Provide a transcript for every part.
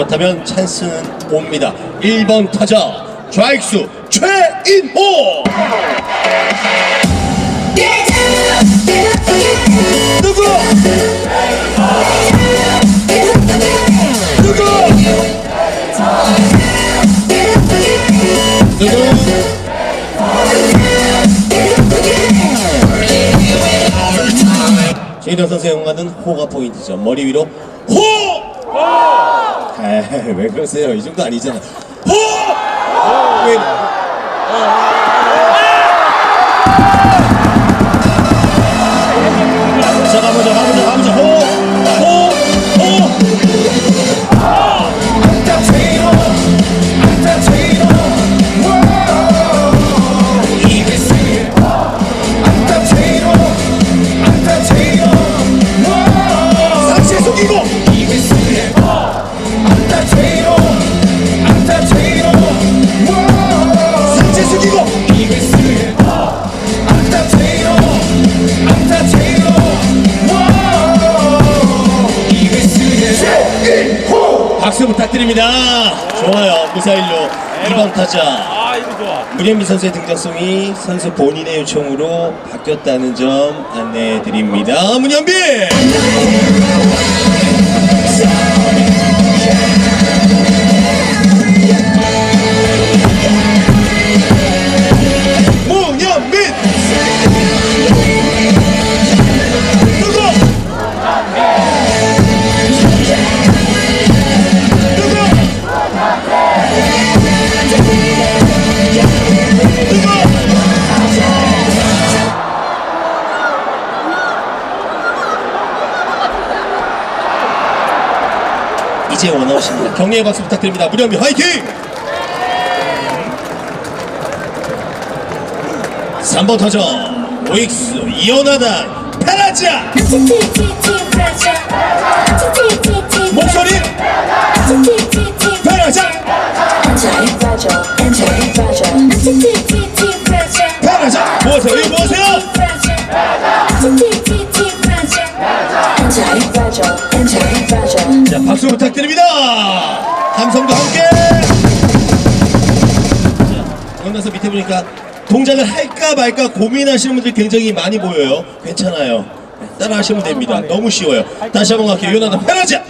그렇다면 찬스는 옵니다. 1번 타자 좌익수 최인호 누구 누구 누구 최인호 선수의 응가는 호가 포인트죠. 머리 위로 호! 왜 그러세요? 이 정도 아니잖아. 호! 왜? 자, 가보자, 가보자, 박수 부탁드립니다. 좋아요. 무사일로 2번 타자. 아 이거 좋아. 문현미 선수의 등장성이 선수 본인의 요청으로 바뀌었다는 점 안내해 드립니다. 문현미! 이제 원아웃입니다. 격려의 박수 부탁드립니다. 무련미 화이팅! 3번 터져 오익수 페라자 목 자 박수 부탁드립니다. 함성도 함께. 자, 그러고 나서 밑에 보니까 동작을 할까 말까 고민하시는 분들 굉장히 많이 보여요. 괜찮아요. 네, 따라 하시면 됩니다. 너무 쉬워요. 다시 한번 갈게요. 이연하단 페라자.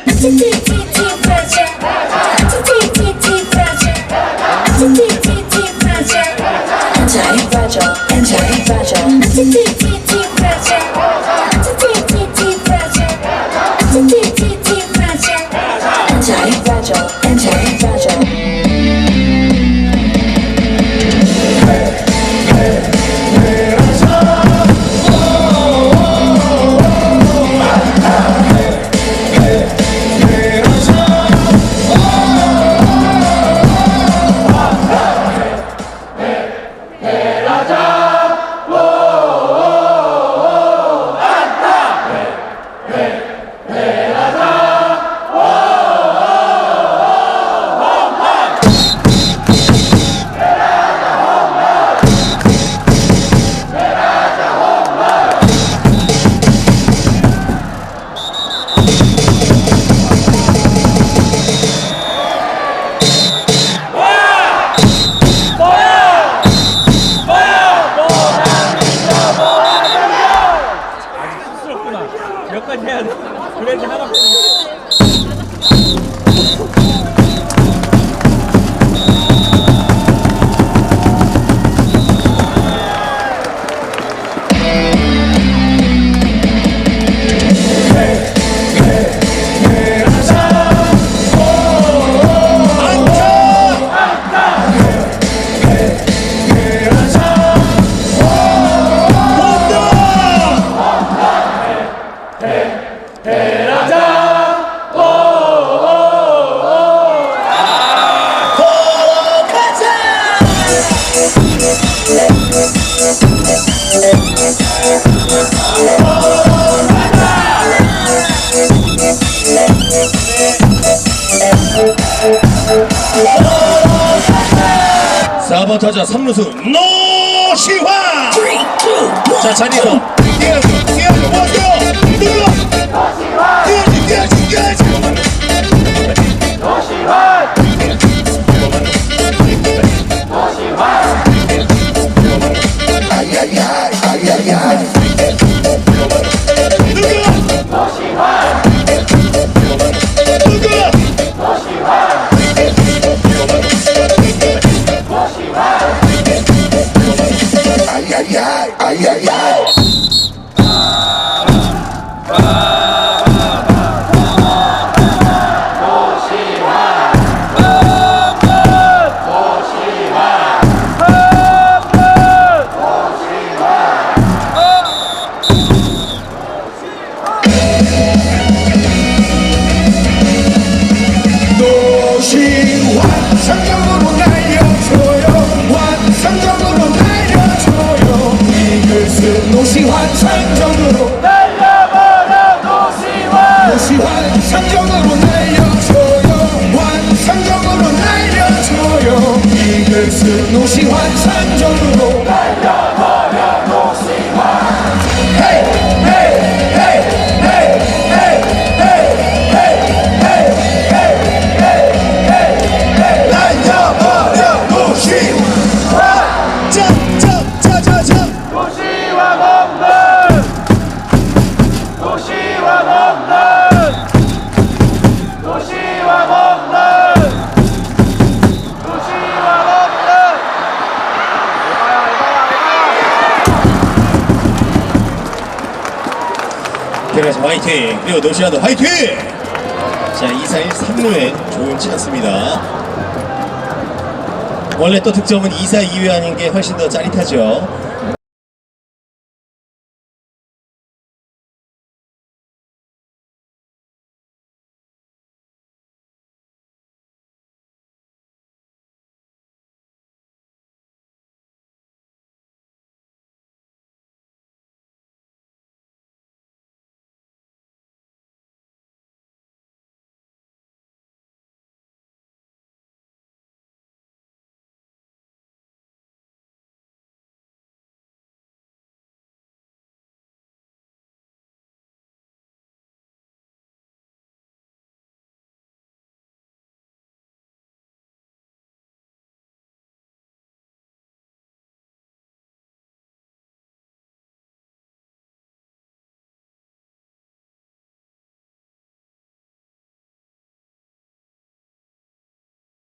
몇 가지 타자 3루수. 노시환! 자 자리에서 ay, ay, ay, ay, ay. 도시 환상적으로 날려버려 도시와 도시 환상적으로 날려줘요. 환상적으로 날려줘요. 이글스 도시 환 이거야 그래서 화이팅! 그리고 노시아도 화이팅! 자 241 3루에 좋은 찬스입니다. 원래 또 득점은 2사 2회 하는 게 훨씬 더 짜릿하죠